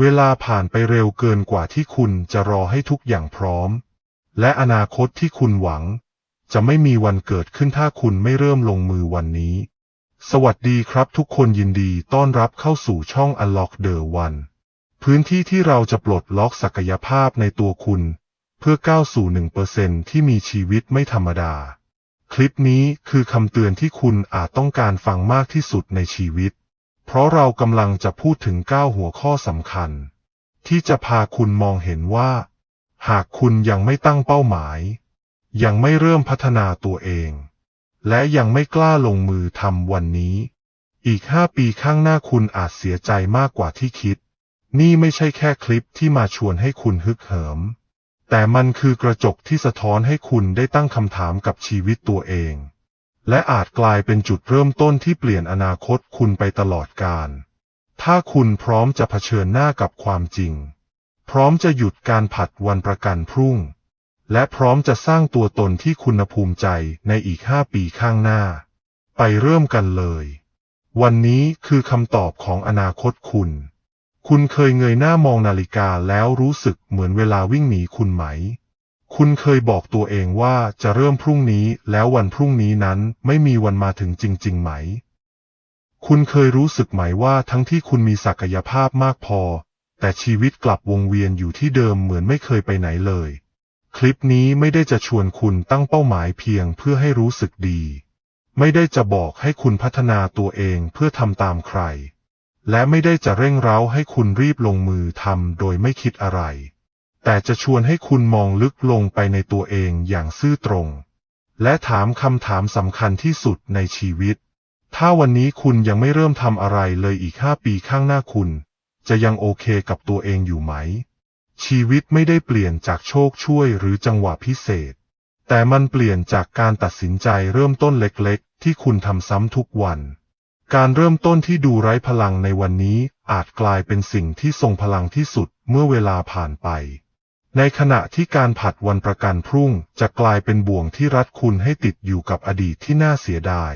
เวลาผ่านไปเร็วเกินกว่าที่คุณจะรอให้ทุกอย่างพร้อม และอนาคตที่คุณหวัง จะไม่มีวันเกิดขึ้นถ้าคุณไม่เริ่มลงมือวันนี้ สวัสดีครับทุกคนยินดีต้อนรับเข้าสู่ช่อง Unlock the One พื้นที่ที่เราจะปลดล็อกศักยภาพในตัวคุณ เพื่อก้าวสู่1%ที่มีชีวิตไม่ธรรมดา คลิปนี้คือคำเตือนที่คุณอาจต้องการฟังมากที่สุดในชีวิต เพราะเรากำลังจะพูดถึง 9 หัวข้อสำคัญ ที่จะพาคุณมองเห็นว่า หากคุณยังไม่ตั้งเป้าหมาย ยังไม่เริ่มพัฒนาตัวเอง และยังไม่กล้าลงมือทำวันนี้ อีกห้าปีข้างหน้าคุณอาจเสียใจมากกว่าที่คิด นี่ไม่ใช่แค่คลิปที่มาชวนให้คุณฮึกเหิม แต่มันคือกระจกที่สะท้อนให้คุณได้ตั้งคำถามกับชีวิตตัวเอง และอาจกลายเป็นจุดเริ่มต้นที่เปลี่ยนอนาคตคุณไปตลอดกาล ถ้าคุณพร้อมจะเผชิญหน้ากับความจริง พร้อมจะหยุดการผัดวันประกันพรุ่ง และพร้อมจะสร้างตัวตนที่คุณภูมิใจในอีกห้าปีข้างหน้า ไปเริ่มกันเลย วันนี้คือคำตอบของอนาคตคุณ คุณเคยเงยหน้ามองนาฬิกาแล้วรู้สึกเหมือนเวลาวิ่งหนีคุณไหม คุณเคยบอกตัวเองว่าจะเริ่มพรุ่งนี้แล้ววันพรุ่งนี้นั้นไม่มีวันมาถึงจริง ๆ ไหม คุณเคยรู้สึกไหมว่าทั้งที่คุณมีศักยภาพมากพอ แต่ชีวิตกลับวงเวียนอยู่ที่เดิมเหมือนไม่เคยไปไหนเลย คลิปนี้ไม่ได้จะชวนคุณตั้งเป้าหมายเพียงเพื่อให้รู้สึกดี ไม่ได้จะบอกให้คุณพัฒนาตัวเองเพื่อทำตามใคร และไม่ได้จะเร่งเร้าให้คุณรีบลงมือทำโดยไม่คิดอะไร แต่จะชวนให้คุณมองลึกลงไปในตัวเองอย่างซื่อตรง และถามคำถามสำคัญที่สุดในชีวิต ถ้าวันนี้คุณยังไม่เริ่มทำอะไรเลยอีกห้าปีข้างหน้าคุณ จะยังโอเคกับตัวเองอยู่ไหม ชีวิตไม่ได้เปลี่ยนจากโชคช่วยหรือจังหวะพิเศษ แต่มันเปลี่ยนจากการตัดสินใจเริ่มต้นเล็กๆ ที่คุณทำซ้ำทุกวันการเริ่มต้นที่ดูไร้พลังในวันนี้อาจกลายเป็นสิ่งที่ทรงพลังที่สุดเมื่อเวลาผ่านไป ในขณะที่การผัดวันประกันพรุ่งจะกลายเป็นบ่วงที่รัดคุณให้ติดอยู่กับอดีตที่น่าเสียดาย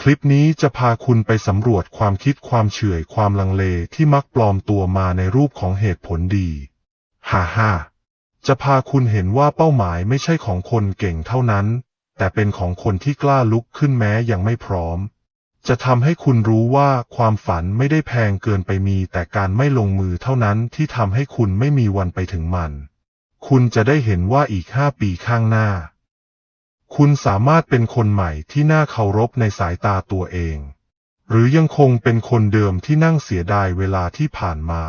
คลิปนี้จะพาคุณไปสำรวจความคิดความเฉื่อยความลังเลที่มักปลอมตัวมาในรูปของเหตุผลดี ฮ่าฮ่าจะพาคุณเห็นว่าเป้าหมายไม่ใช่ของคนเก่งเท่านั้น แต่เป็นของคนที่กล้าลุกขึ้นแม้ยังไม่พร้อม จะทำให้คุณรู้ว่าความฝันไม่ได้แพงเกินไปมี แต่การไม่ลงมือเท่านั้นที่ทำให้คุณไม่มีวันไปถึงมัน คุณจะได้เห็นว่าอีกห้าปีข้างหน้า คุณสามารถเป็นคนใหม่ที่น่าเคารพในสายตาตัวเอง หรือยังคงเป็นคนเดิมที่นั่งเสียดายเวลาที่ผ่านมา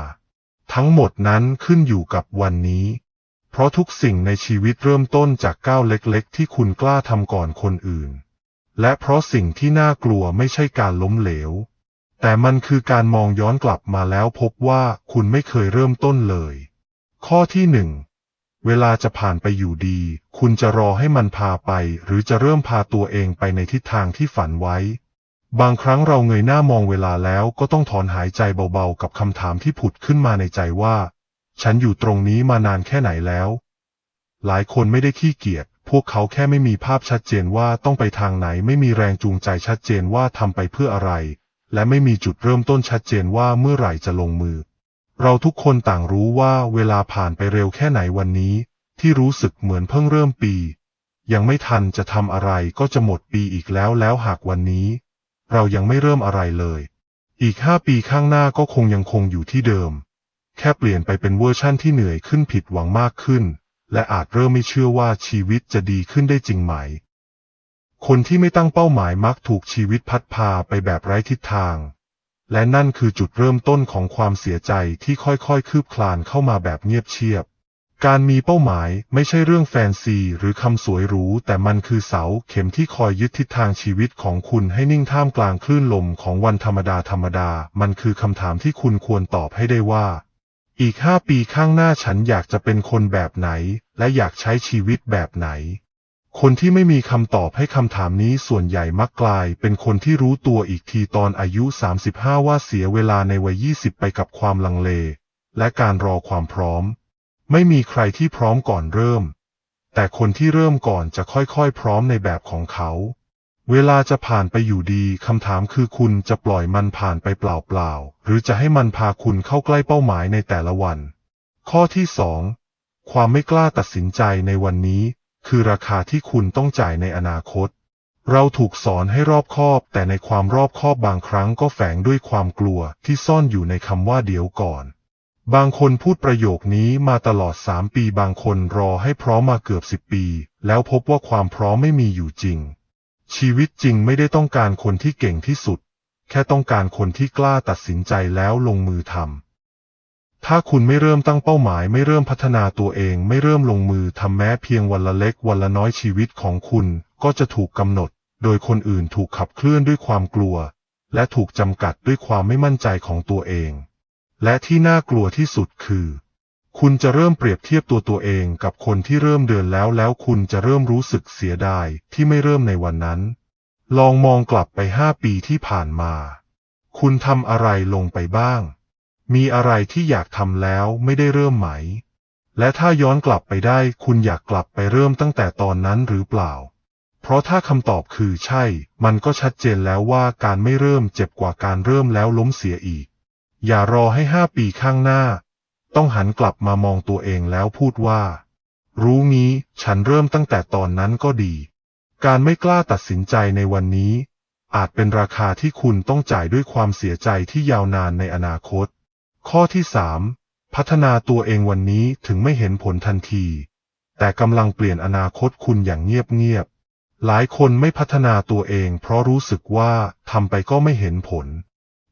ทั้งหมดนั้นขึ้นอยู่กับวันนี้ เพราะทุกสิ่งในชีวิตเริ่มต้นจากก้าวเล็กๆ ที่คุณกล้าทำก่อนคนอื่น และเพราะสิ่งที่น่ากลัวไม่ใช่การล้มเหลว แต่มันคือการมองย้อนกลับมาแล้วพบว่าคุณไม่เคยเริ่มต้นเลย ข้อที่หนึ่ง เวลาจะผ่านไปอยู่ดี คุณจะรอให้มันพาไป หรือจะเริ่มพาตัวเองไปในทิศทางที่ฝันไว้ บางครั้งเราเงยหน้ามองเวลาแล้วก็ต้องถอนหายใจเบาๆ กับคำถามที่ผุดขึ้นมาในใจว่า ฉันอยู่ตรงนี้มานานแค่ไหนแล้ว หลายคนไม่ได้ขี้เกียจ พวกเขาแค่ไม่มีภาพชัดเจนว่าต้องไปทางไหน ไม่มีแรงจูงใจชัดเจนว่าทำไปเพื่ออะไร และไม่มีจุดเริ่มต้นชัดเจนว่าเมื่อไหร่จะลงมือ เราทุกคนต่างรู้ว่าเวลาผ่านไปเร็วแค่ไหนวันนี้ ที่รู้สึกเหมือนเพิ่งเริ่มปี ยังไม่ทันจะทำอะไรก็จะหมดปีอีกแล้วแล้วหากวันนี้ เรายังไม่เริ่มอะไรเลย อีกห้าปีข้างหน้าก็คงยังคงอยู่ที่เดิม แค่เปลี่ยนไปเป็นเวอร์ชั่นที่เหนื่อยขึ้นผิดหวังมากขึ้น และอาจเริ่มไม่เชื่อว่าชีวิตจะดีขึ้นได้จริงไหม คนที่ไม่ตั้งเป้าหมายมักถูกชีวิตพัดพาไปแบบไร้ทิศทาง และนั่นคือจุดเริ่มต้นของความเสียใจที่ค่อยๆ คืบคลานเข้ามาแบบเงียบเชียบ การมีเป้าหมายไม่ใช่เรื่องแฟนซีหรือคำสวยหรูแต่มันคือเสาเข็มที่คอยยึดทิศทางชีวิตของคุณให้นิ่งท่ามกลางคลื่นลมของวันธรรมดาธรรมดา มันคือคำถามที่คุณควรตอบให้ได้ว่า อีกห้าปีข้างหน้าฉันอยากจะเป็นคนแบบไหน และอยากใช้ชีวิตแบบไหน คนที่ไม่มีคำตอบให้คำถามนี้ส่วนใหญ่มักกลายเป็นคนที่รู้ตัวอีกทีตอนอายุ 35 ว่าเสียเวลาในวัย 20 ไปกับความลังเล และการรอความพร้อม ไม่มีใครที่พร้อมก่อนเริ่ม แต่คนที่เริ่มก่อนจะค่อยๆ พร้อมในแบบของเขา เวลาจะผ่านไปอยู่ดีคำถามคือคุณจะปล่อยมันผ่านไปเปล่าๆ หรือจะให้มันพาคุณเข้าใกล้เป้าหมายในแต่ละวัน ข้อที่สองความไม่กล้าตัดสินใจในวันนี้ คือราคาที่คุณต้องจ่ายในอนาคต เราถูกสอนให้รอบคอบ แต่ในความรอบคอบบางครั้งก็แฝงด้วยความกลัวที่ซ่อนอยู่ในคำว่าเดี๋ยวก่อน บางคนพูดประโยคนี้มาตลอดสามปีบางคนรอให้พร้อมมาเกือบสิบปี แล้วพบว่าความพร้อมไม่มีอยู่จริง ชีวิตจริงไม่ได้ต้องการคนที่เก่งที่สุด แค่ต้องการคนที่กล้าตัดสินใจแล้วลงมือทำ ถ้าคุณไม่เริ่มตั้งเป้าหมาย ไม่เริ่มพัฒนาตัวเอง ไม่เริ่มลงมือทำแม้เพียงวันละเล็กวันละน้อยชีวิตของคุณก็จะถูกกำหนด โดยคนอื่นถูกขับเคลื่อนด้วยความกลัว และถูกจำกัดด้วยความไม่มั่นใจของตัวเอง และที่น่ากลัวที่สุดคือ คุณจะเริ่มเปรียบเทียบตัวตัวเองกับคนที่เริ่มเดินแล้วแล้วคุณจะเริ่มรู้สึกเสียดายที่ไม่เริ่มในวันนั้น ลองมองกลับไปห้าปีที่ผ่านมา คุณทำอะไรลงไปบ้าง มีอะไรที่อยากทำแล้วไม่ได้เริ่มไหม และถ้าย้อนกลับไปได้คุณอยากกลับไปเริ่มตั้งแต่ตอนนั้นหรือเปล่า เพราะถ้าคำตอบคือใช่ มันก็ชัดเจนแล้วว่าการไม่เริ่มเจ็บกว่าการเริ่มแล้วล้มเสียอีก อย่ารอให้ห้าปีข้างหน้า ต้องหันกลับมามองตัวเองแล้วพูดว่า รู้งี้ฉันเริ่มตั้งแต่ตอนนั้นก็ดี การไม่กล้าตัดสินใจในวันนี้ อาจเป็นราคาที่คุณต้องจ่ายด้วยความเสียใจที่ยาวนานในอนาคต ข้อที่สามพัฒนาตัวเองวันนี้ถึงไม่เห็นผลทันที แต่กำลังเปลี่ยนอนาคตคุณอย่างเงียบๆ หลายคนไม่พัฒนาตัวเองเพราะรู้สึกว่าทำไปก็ไม่เห็นผล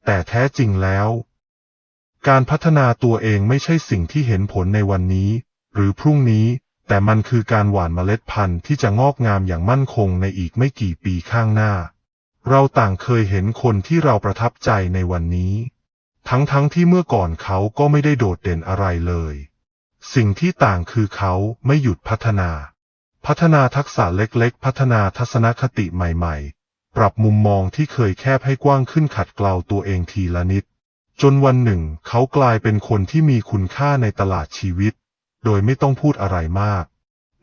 แต่แท้จริงแล้ว การพัฒนาตัวเองไม่ใช่สิ่งที่เห็นผลในวันนี้ หรือพรุ่งนี้ แต่มันคือการหว่านเมล็ดพันธุ์ที่จะงอกงามอย่างมั่นคงในอีกไม่กี่ปีข้างหน้า เราต่างเคยเห็นคนที่เราประทับใจในวันนี้ ทั้งๆทที่เมื่อก่อนเขาก็ไม่ได้โดดเด่นอะไรเลย สิ่งที่ต่างคือเขาไม่หยุดพัฒนา พัฒนาทักษะเล็กๆ พัฒนาทัศนคติใหม่ๆ ปรับมุมมองที่เคยแคบให้กว้างขึ้นขัดเกลาตัวเองทีละนิด จนวันหนึ่งเขากลายเป็นคนที่มีคุณค่าในตลาดชีวิต โดยไม่ต้องพูดอะไรมาก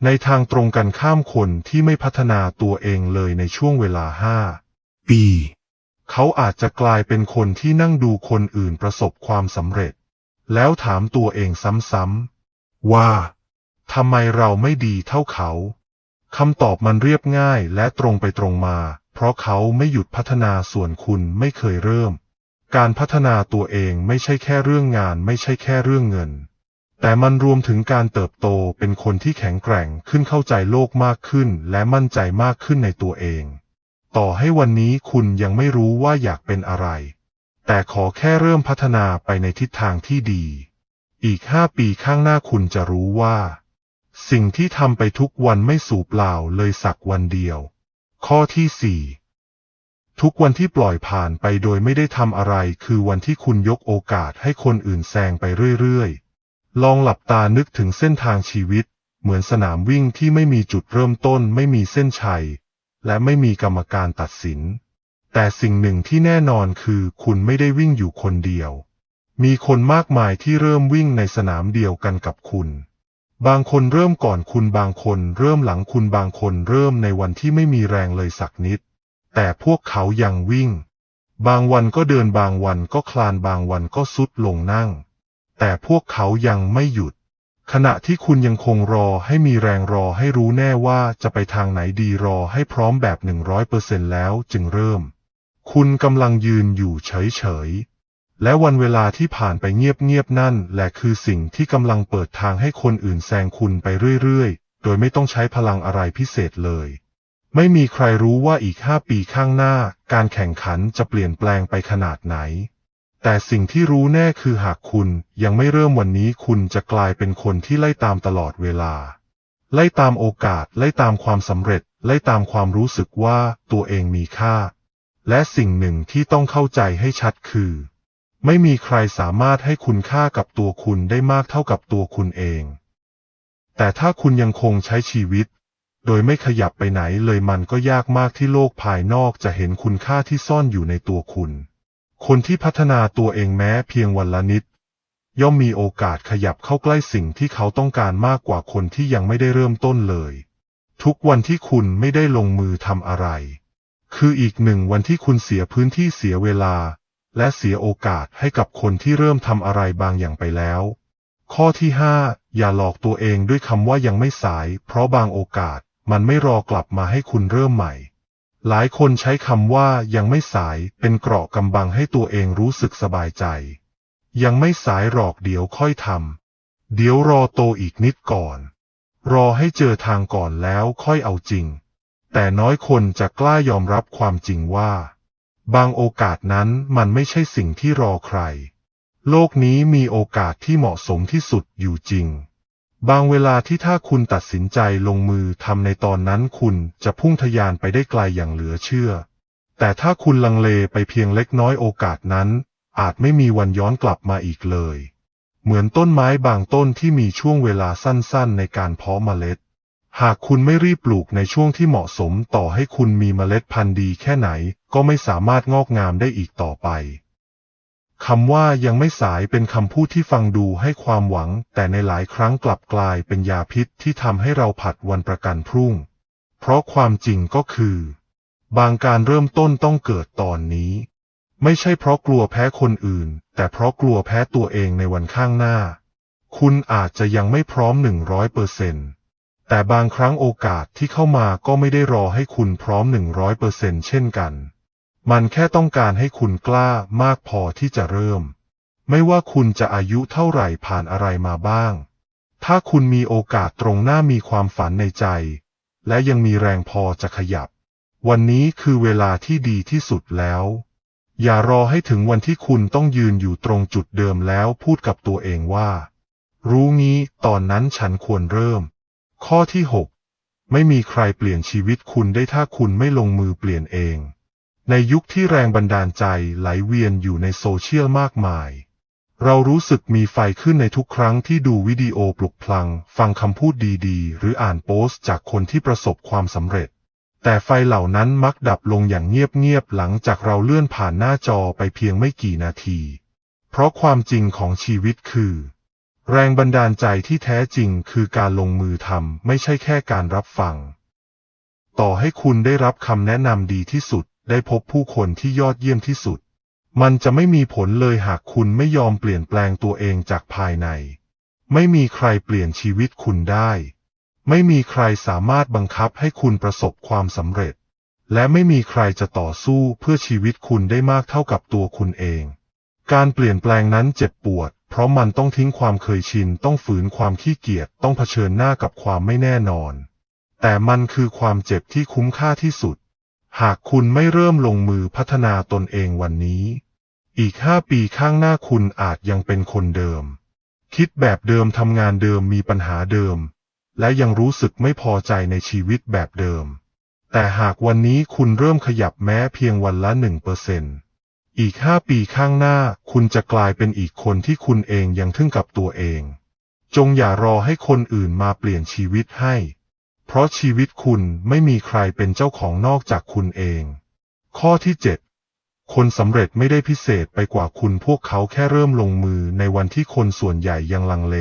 ในทางตรงกันข้ามคนที่ไม่พัฒนาตัวเองเลยในช่วงเวลาห้าปี เขาอาจจะกลายเป็นคนที่นั่งดูคนอื่นประสบความสำเร็จ แล้วถามตัวเองซ้ำๆว่าทำไมเราไม่ดีเท่าเขาคำตอบมันเรียบง่ายและตรงไปตรงมา เพราะเขาไม่หยุดพัฒนาส่วนคุณไม่เคยเริ่ม การพัฒนาตัวเองไม่ใช่แค่เรื่องงานไม่ใช่แค่เรื่องเงิน แต่มันรวมถึงการเติบโตเป็นคนที่แข็งแกร่งขึ้นเข้าใจโลกมากขึ้น และมั่นใจมากขึ้นในตัวเอง ต่อให้วันนี้คุณยังไม่รู้ว่าอยากเป็นอะไร แต่ขอแค่เริ่มพัฒนาไปในทิศทางที่ดี อีกห้าปีข้างหน้าคุณจะรู้ว่า สิ่งที่ทำไปทุกวันไม่สูบเปล่าเลยสักวันเดียว ข้อที่สี่ทุกวันที่ปล่อยผ่านไปโดยไม่ได้ทำอะไรคือวันที่คุณยกโอกาสให้คนอื่นแซงไปเรื่อยๆ ลองหลับตานึกถึงเส้นทางชีวิต เหมือนสนามวิ่งที่ไม่มีจุดเริ่มต้นไม่มีเส้นชัย และไม่มีกรรมการตัดสิน แต่สิ่งหนึ่งที่แน่นอนคือคุณไม่ได้วิ่งอยู่คนเดียว มีคนมากมายที่เริ่มวิ่งในสนามเดียวกันกับคุณ บางคนเริ่มก่อนคุณบางคนเริ่มหลังคุณบางคนเริ่มในวันที่ไม่มีแรงเลยสักนิด แต่พวกเขายังวิ่ง บางวันก็เดินบางวันก็คลานบางวันก็สุดลงนั่ง แต่พวกเขายังไม่หยุด ขณะที่คุณยังคงรอให้มีแรงรอให้รู้แน่ว่าจะไปทางไหนดีรอให้พร้อมแบบหนึ่งร้อยเปอร์เซ็นแล้วจึงเริ่ม คุณกำลังยืนอยู่เฉยๆ และวันเวลาที่ผ่านไปเงียบๆนั่นแหละคือสิ่งที่กำลังเปิดทางให้คนอื่นแซงคุณไปเรื่อยๆ โดยไม่ต้องใช้พลังอะไรพิเศษเลย ไม่มีใครรู้ว่าอีกห้าปีข้างหน้า การแข่งขันจะเปลี่ยนแปลงไปขนาดไหน แต่สิ่งที่รู้แน่คือหากคุณยังไม่เริ่มวันนี้คุณจะกลายเป็นคนที่ไล่ตามตลอดเวลา ไล่ตามโอกาส ไล่ตามความสำเร็จ ไล่ตามความรู้สึกว่าตัวเองมีค่า และสิ่งหนึ่งที่ต้องเข้าใจให้ชัดคือ ไม่มีใครสามารถให้คุณค่ากับตัวคุณได้มากเท่ากับตัวคุณเอง แต่ถ้าคุณยังคงใช้ชีวิต โดยไม่ขยับไปไหนเลยมันก็ยากมากที่โลกภายนอกจะเห็นคุณค่าที่ซ่อนอยู่ในตัวคุณ คนที่พัฒนาตัวเองแม้เพียงวันละนิด ย่อมมีโอกาสขยับเข้าใกล้สิ่งที่เขาต้องการมากกว่าคนที่ยังไม่ได้เริ่มต้นเลย ทุกวันที่คุณไม่ได้ลงมือทำอะไร คืออีกหนึ่งวันที่คุณเสียพื้นที่เสียเวลา และเสียโอกาสให้กับคนที่เริ่มทำอะไรบางอย่างไปแล้ว ข้อที่5อย่าหลอกตัวเองด้วยคำว่ายังไม่สาย เพราะบางโอกาสมันไม่รอกลับมาให้คุณเริ่มใหม่ หลายคนใช้คำว่ายังไม่สายเป็นเกราะกำบังให้ตัวเองรู้สึกสบายใจ ยังไม่สายหรอกเดี๋ยวค่อยทำเดี๋ยวรอโตอีกนิดก่อน รอให้เจอทางก่อนแล้วค่อยเอาจริง แต่น้อยคนจะกล้ายอมรับความจริงว่า บางโอกาสนั้นมันไม่ใช่สิ่งที่รอใคร โลกนี้มีโอกาสที่เหมาะสมที่สุดอยู่จริง บางเวลาที่ถ้าคุณตัดสินใจลงมือทำในตอนนั้นคุณจะพุ่งทะยานไปได้ไกลอย่างเหลือเชื่อ แต่ถ้าคุณลังเลไปเพียงเล็กน้อยโอกาสนั้น อาจไม่มีวันย้อนกลับมาอีกเลย เหมือนต้นไม้บางต้นที่มีช่วงเวลาสั้นๆ ในการเพาะเมล็ด หากคุณไม่รีบปลูกในช่วงที่เหมาะสมต่อให้คุณมีเมล็ดพันธุ์ดีแค่ไหน ก็ไม่สามารถงอกงามได้อีกต่อไป คำว่ายังไม่สายเป็นคำพูดที่ฟังดูให้ความหวัง แต่ในหลายครั้งกลับกลายเป็นยาพิษที่ทำให้เราผัดวันประกันพรุ่ง เพราะความจริงก็คือ บางการเริ่มต้นต้องเกิดตอนนี้ ไม่ใช่เพราะกลัวแพ้คนอื่น แต่เพราะกลัวแพ้ตัวเองในวันข้างหน้า คุณอาจจะยังไม่พร้อมหนึ่งร้อยเปอร์เซ็นต์แต่บางครั้งโอกาสที่เข้ามาก็ไม่ได้รอให้คุณพร้อมหนึ่งร้อยเปอร์เซ็นต์เช่นกัน มันแค่ต้องการให้คุณกล้ามากพอที่จะเริ่ม ไม่ว่าคุณจะอายุเท่าไหร่ผ่านอะไรมาบ้าง ถ้าคุณมีโอกาสตรงหน้ามีความฝันในใจ และยังมีแรงพอจะขยับ วันนี้คือเวลาที่ดีที่สุดแล้ว อย่ารอให้ถึงวันที่คุณต้องยืนอยู่ตรงจุดเดิมแล้วพูดกับตัวเองว่า รู้งี้ตอนนั้นฉันควรเริ่ม ข้อที่ 6 ไม่มีใครเปลี่ยนชีวิตคุณได้ถ้าคุณไม่ลงมือเปลี่ยนเอง ในยุคที่แรงบันดาลใจไหลเวียนอยู่ในโซเชียลมากมาย เรารู้สึกมีไฟขึ้นในทุกครั้งที่ดูวิดีโอปลุกพลัง ฟังคำพูดดีๆ หรืออ่านโพสต์จากคนที่ประสบความสำเร็จ แต่ไฟเหล่านั้นมักดับลงอย่างเงียบๆหลังจากเราเลื่อนผ่านหน้าจอไปเพียงไม่กี่นาที เพราะความจริงของชีวิตคือ แรงบันดาลใจที่แท้จริงคือการลงมือทำไม่ใช่แค่การรับฟัง ต่อให้คุณได้รับคำแนะนำดีที่สุด ได้พบผู้คนที่ยอดเยี่ยมที่สุด มันจะไม่มีผลเลยหากคุณไม่ยอมเปลี่ยนแปลงตัวเองจากภายใน ไม่มีใครเปลี่ยนชีวิตคุณได้ ไม่มีใครสามารถบังคับให้คุณประสบความสำเร็จ และไม่มีใครจะต่อสู้เพื่อชีวิตคุณได้มากเท่ากับตัวคุณเอง การเปลี่ยนแปลงนั้นเจ็บปวด เพราะมันต้องทิ้งความเคยชิน ต้องฝืนความขี้เกียจ ต้องเผชิญหน้ากับความไม่แน่นอน แต่มันคือความเจ็บที่คุ้มค่าที่สุด หากคุณไม่เริ่มลงมือพัฒนาตนเองวันนี้ อีกห้าปีข้างหน้าคุณอาจยังเป็นคนเดิม คิดแบบเดิมทำงานเดิมมีปัญหาเดิม และยังรู้สึกไม่พอใจในชีวิตแบบเดิม แต่หากวันนี้คุณเริ่มขยับแม้เพียงวันละหนึ่งเปอร์เซ็นต์อีกห้าปีข้างหน้าคุณจะกลายเป็นอีกคนที่คุณเองยังทึ่งกับตัวเอง จงอย่ารอให้คนอื่นมาเปลี่ยนชีวิตให้ เพราะชีวิตคุณไม่มีใครเป็นเจ้าของนอกจากคุณเอง ข้อที่ 7 คนสำเร็จไม่ได้พิเศษไปกว่าคุณพวกเขาแค่เริ่มลงมือในวันที่คนส่วนใหญ่ยังลังเล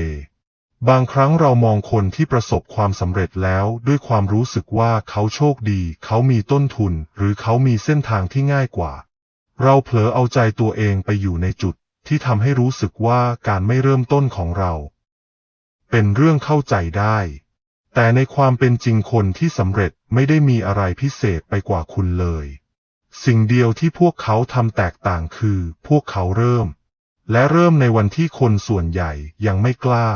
บางครั้งเรามองคนที่ประสบความสำเร็จแล้วด้วยความรู้สึกว่าเขาโชคดี เขามีต้นทุน หรือเขามีเส้นทางที่ง่ายกว่า เราเผลอเอาใจตัวเองไปอยู่ในจุดที่ทำให้รู้สึกว่าการไม่เริ่มต้นของเรา เป็นเรื่องเข้าใจได้ แต่ในความเป็นจริงคนที่สำเร็จไม่ได้มีอะไรพิเศษไปกว่าคุณเลย สิ่งเดียวที่พวกเขาทำแตกต่างคือ พวกเขาเริ่ม และเริ่มในวันที่คนส่วนใหญ่ยังไม่กล้า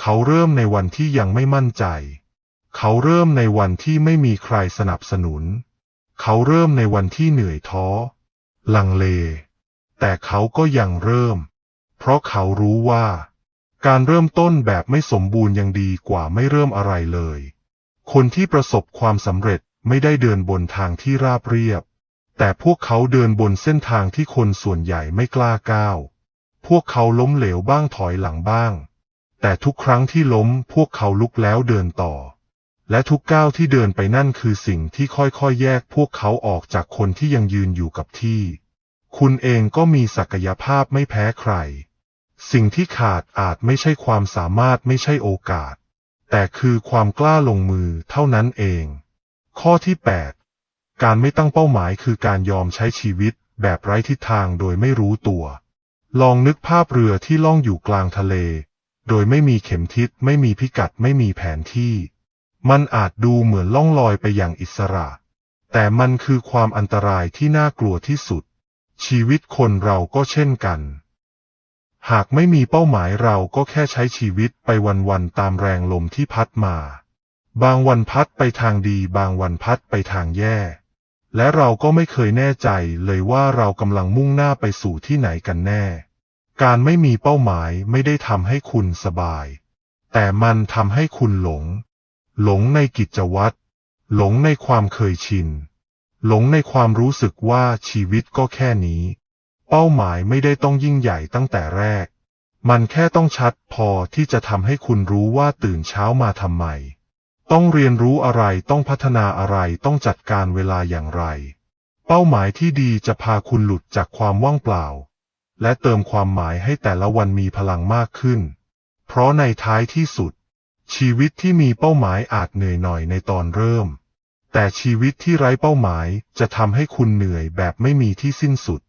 เขาเริ่มในวันที่ยังไม่มั่นใจ เขาเริ่มในวันที่ไม่มีใครสนับสนุน เขาเริ่มในวันที่เหนื่อยท้อ ลังเล แต่เขาก็ยังเริ่ม เพราะเขารู้ว่า การเริ่มต้นแบบไม่สมบูรณ์ยังดีกว่าไม่เริ่มอะไรเลย คนที่ประสบความสำเร็จไม่ได้เดินบนทางที่ราบเรียบ แต่พวกเขาเดินบนเส้นทางที่คนส่วนใหญ่ไม่กล้าก้าว พวกเขาล้มเหลวบ้างถอยหลังบ้าง แต่ทุกครั้งที่ล้มพวกเขาลุกแล้วเดินต่อ และทุกก้าวที่เดินไปนั่นคือสิ่งที่ค่อยๆ แยกพวกเขาออกจากคนที่ยังยืนอยู่กับที่ คุณเองก็มีศักยภาพไม่แพ้ใคร สิ่งที่ขาดอาจไม่ใช่ความสามารถไม่ใช่โอกาส แต่คือความกล้าลงมือเท่านั้นเอง ข้อที่ 8 การไม่ตั้งเป้าหมายคือการยอมใช้ชีวิตแบบไร้ทิศทางโดยไม่รู้ตัว ลองนึกภาพเรือที่ล่องอยู่กลางทะเล โดยไม่มีเข็มทิศไม่มีพิกัดไม่มีแผนที่ มันอาจดูเหมือนล่องลอยไปอย่างอิสระ แต่มันคือความอันตรายที่น่ากลัวที่สุด ชีวิตคนเราก็เช่นกัน หากไม่มีเป้าหมายเราก็แค่ใช้ชีวิตไปวันๆตามแรงลมที่พัดมา บางวันพัดไปทางดีบางวันพัดไปทางแย่ และเราก็ไม่เคยแน่ใจเลยว่าเรากำลังมุ่งหน้าไปสู่ที่ไหนกันแน่ การไม่มีเป้าหมายไม่ได้ทำให้คุณสบาย แต่มันทำให้คุณหลง หลงในกิจวัตร หลงในความเคยชิน หลงในความรู้สึกว่าชีวิตก็แค่นี้ เป้าหมายไม่ได้ต้องยิ่งใหญ่ตั้งแต่แรก มันแค่ต้องชัดพอที่จะทำให้คุณรู้ว่าตื่นเช้ามาทำไม ต้องเรียนรู้อะไรต้องพัฒนาอะไรต้องจัดการเวลาอย่างไร เป้าหมายที่ดีจะพาคุณหลุดจากความว่างเปล่า และเติมความหมายให้แต่ละวันมีพลังมากขึ้น เพราะในท้ายที่สุด ชีวิตที่มีเป้าหมายอาจเหนื่อยหน่อยในตอนเริ่ม แต่ชีวิตที่ไร้เป้าหมายจะทำให้คุณเหนื่อยแบบไม่มีที่สิ้นสุด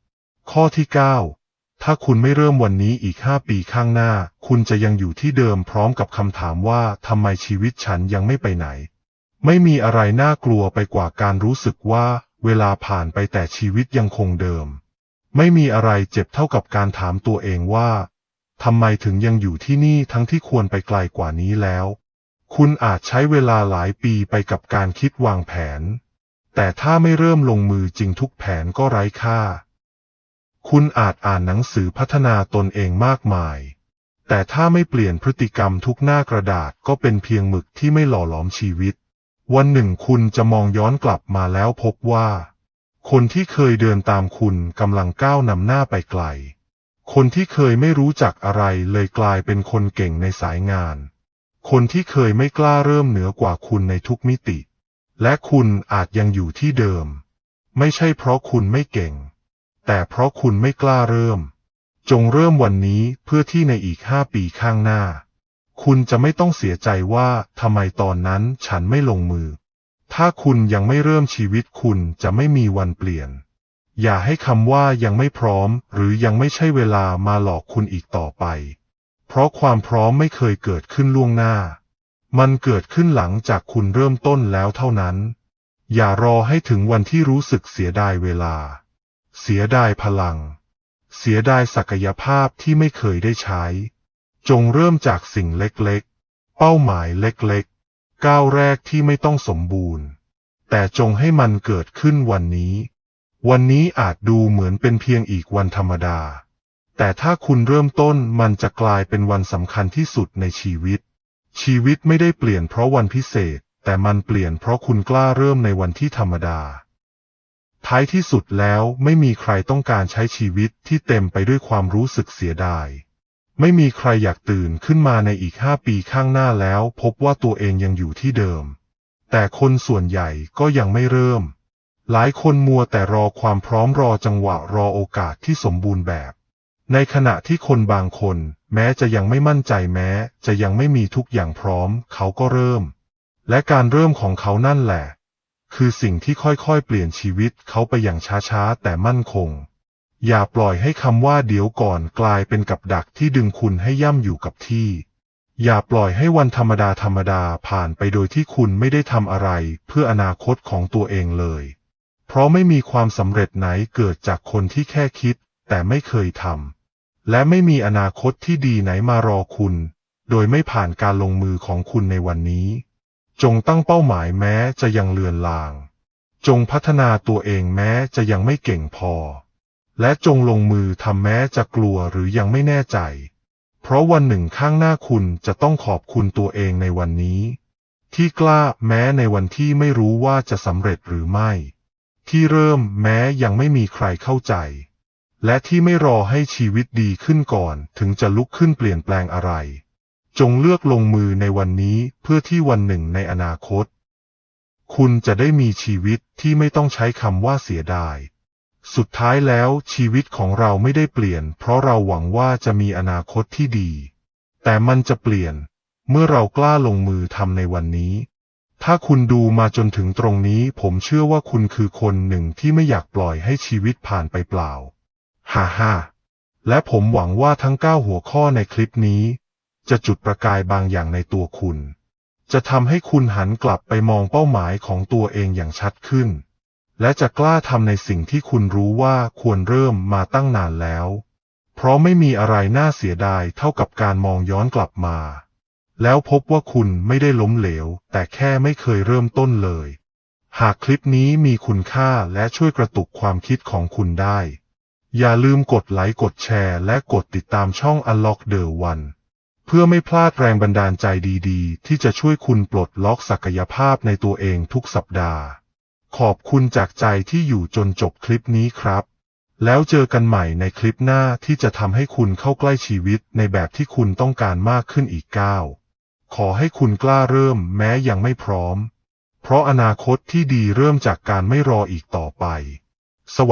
ข้อที่ 9 ถ้าคุณไม่เริ่มวันนี้อีก 5 ปีข้างหน้า คุณจะยังอยู่ที่เดิมพร้อมกับคำถามว่าทำไมชีวิตฉันยังไม่ไปไหน ไม่มีอะไรน่ากลัวไปกว่าการรู้สึกว่า เวลาผ่านไปแต่ชีวิตยังคงเดิม ไม่มีอะไรเจ็บเท่ากับการถามตัวเองว่าทำไมถึงยังอยู่ที่นี่ทั้งที่ควรไปไกลกว่านี้แล้ว คุณอาจใช้เวลาหลายปีไปกับการคิดวางแผน แต่ถ้าไม่เริ่มลงมือจริงทุกแผนก็ไร้ค่า คุณอาจอ่านหนังสือพัฒนาตนเองมากมาย แต่ถ้าไม่เปลี่ยนพฤติกรรมทุกหน้ากระดาษก็เป็นเพียงหมึกที่ไม่หล่อหลอมชีวิต วันหนึ่งคุณจะมองย้อนกลับมาแล้วพบว่า คนที่เคยเดินตามคุณกำลังก้าวนำหน้าไปไกล คนที่เคยไม่รู้จักอะไรเลยกลายเป็นคนเก่งในสายงาน คนที่เคยไม่กล้าเริ่มเหนือกว่าคุณในทุกมิติ และคุณอาจยังอยู่ที่เดิม ไม่ใช่เพราะคุณไม่เก่ง แต่เพราะคุณไม่กล้าเริ่ม จงเริ่มวันนี้เพื่อที่ในอีกห้าปีข้างหน้า คุณจะไม่ต้องเสียใจว่าทำไมตอนนั้นฉันไม่ลงมือ ถ้าคุณยังไม่เริ่มชีวิตคุณจะไม่มีวันเปลี่ยน อย่าให้คำว่ายังไม่พร้อม หรือยังไม่ใช่เวลามาหลอกคุณอีกต่อไป เพราะความพร้อมไม่เคยเกิดขึ้นล่วงหน้า มันเกิดขึ้นหลังจากคุณเริ่มต้นแล้วเท่านั้น อย่ารอให้ถึงวันที่รู้สึกเสียดายเวลา เสียดายพลัง เสียดายศักยภาพที่ไม่เคยได้ใช้ จงเริ่มจากสิ่งเล็กๆ เป้าหมายเล็กๆ ก้าวแรกที่ไม่ต้องสมบูรณ์ แต่จงให้มันเกิดขึ้นวันนี้ วันนี้อาจดูเหมือนเป็นเพียงอีกวันธรรมดา แต่ถ้าคุณเริ่มต้นมันจะกลายเป็นวันสำคัญที่สุดในชีวิต ชีวิตไม่ได้เปลี่ยนเพราะวันพิเศษ แต่มันเปลี่ยนเพราะคุณกล้าเริ่มในวันที่ธรรมดา ท้ายที่สุดแล้วไม่มีใครต้องการใช้ชีวิตที่เต็มไปด้วยความรู้สึกเสียดาย ไม่มีใครอยากตื่นขึ้นมาในอีกห้าปีข้างหน้าแล้ว พบว่าตัวเองยังอยู่ที่เดิม แต่คนส่วนใหญ่ก็ยังไม่เริ่ม หลายคนมัวแต่รอความพร้อมรอจังหวะรอโอกาสที่สมบูรณ์แบบ ในขณะที่คนบางคน แม้จะยังไม่มั่นใจแม้ จะยังไม่มีทุกอย่างพร้อม เขาก็เริ่ม และการเริ่มของเขานั่นแหละ คือสิ่งที่ค่อยๆ เปลี่ยนชีวิตเขาไปอย่างช้าๆ แต่มั่นคง อย่าปล่อยให้คำว่าเดี๋ยวก่อนกลายเป็นกับดักที่ดึงคุณให้ย่ำอยู่กับที่ อย่าปล่อยให้วันธรรมดาธรรมดาผ่านไปโดยที่คุณไม่ได้ทำอะไรเพื่ออนาคตของตัวเองเลย เพราะไม่มีความสำเร็จไหนเกิดจากคนที่แค่คิด แต่ไม่เคยทำ และไม่มีอนาคตที่ดีไหนมารอคุณ โดยไม่ผ่านการลงมือของคุณในวันนี้ จงตั้งเป้าหมายแม้จะยังเลือนลาง จงพัฒนาตัวเองแม้จะยังไม่เก่งพอ และจงลงมือทำแม้จะกลัวหรือยังไม่แน่ใจ เพราะวันหนึ่งข้างหน้าคุณจะต้องขอบคุณตัวเองในวันนี้ ที่กล้าแม้ในวันที่ไม่รู้ว่าจะสำเร็จหรือไม่ ที่เริ่มแม้ยังไม่มีใครเข้าใจ และที่ไม่รอให้ชีวิตดีขึ้นก่อนถึงจะลุกขึ้นเปลี่ยนแปลงอะไร จงเลือกลงมือในวันนี้เพื่อที่วันหนึ่งในอนาคต คุณจะได้มีชีวิตที่ไม่ต้องใช้คำว่าเสียดาย สุดท้ายแล้วชีวิตของเราไม่ได้เปลี่ยน เพราะเราหวังว่าจะมีอนาคตที่ดี แต่มันจะเปลี่ยน เมื่อเรากล้าลงมือทำในวันนี้ ถ้าคุณดูมาจนถึงตรงนี้ ผมเชื่อว่าคุณคือคนหนึ่งที่ไม่อยากปล่อยให้ชีวิตผ่านไปเปล่า ฮ่าฮ่าและผมหวังว่าทั้ง 9 หัวข้อในคลิปนี้ จะจุดประกายบางอย่างในตัวคุณ จะทำให้คุณหันกลับไปมองเป้าหมายของตัวเองอย่างชัดขึ้น และจะกล้าทำในสิ่งที่คุณรู้ว่าควรเริ่มมาตั้งนานแล้ว เพราะไม่มีอะไรน่าเสียดายเท่ากับการมองย้อนกลับมา แล้วพบว่าคุณไม่ได้ล้มเหลว แต่แค่ไม่เคยเริ่มต้นเลย หากคลิปนี้มีคุณค่าและช่วยกระตุกความคิดของคุณได้อย่าลืมกดไลค์กดแชร์และกดติดตามช่อง Unlock the One เพื่อไม่พลาดแรงบันดาลใจดีๆ ที่จะช่วยคุณปลดล็อกศักยภาพในตัวเองทุกสัปดาห์ ขอบคุณจากใจที่อยู่จนจบคลิปนี้ครับ แล้วเจอกันใหม่ในคลิปหน้าที่จะทำให้คุณเข้าใกล้ชีวิตในแบบที่คุณต้องการมากขึ้นอีกก้าวขอให้คุณกล้าเริ่มแม้ยังไม่พร้อม เพราะอนาคตที่ดีเริ่มจากการไม่รออีกต่อไป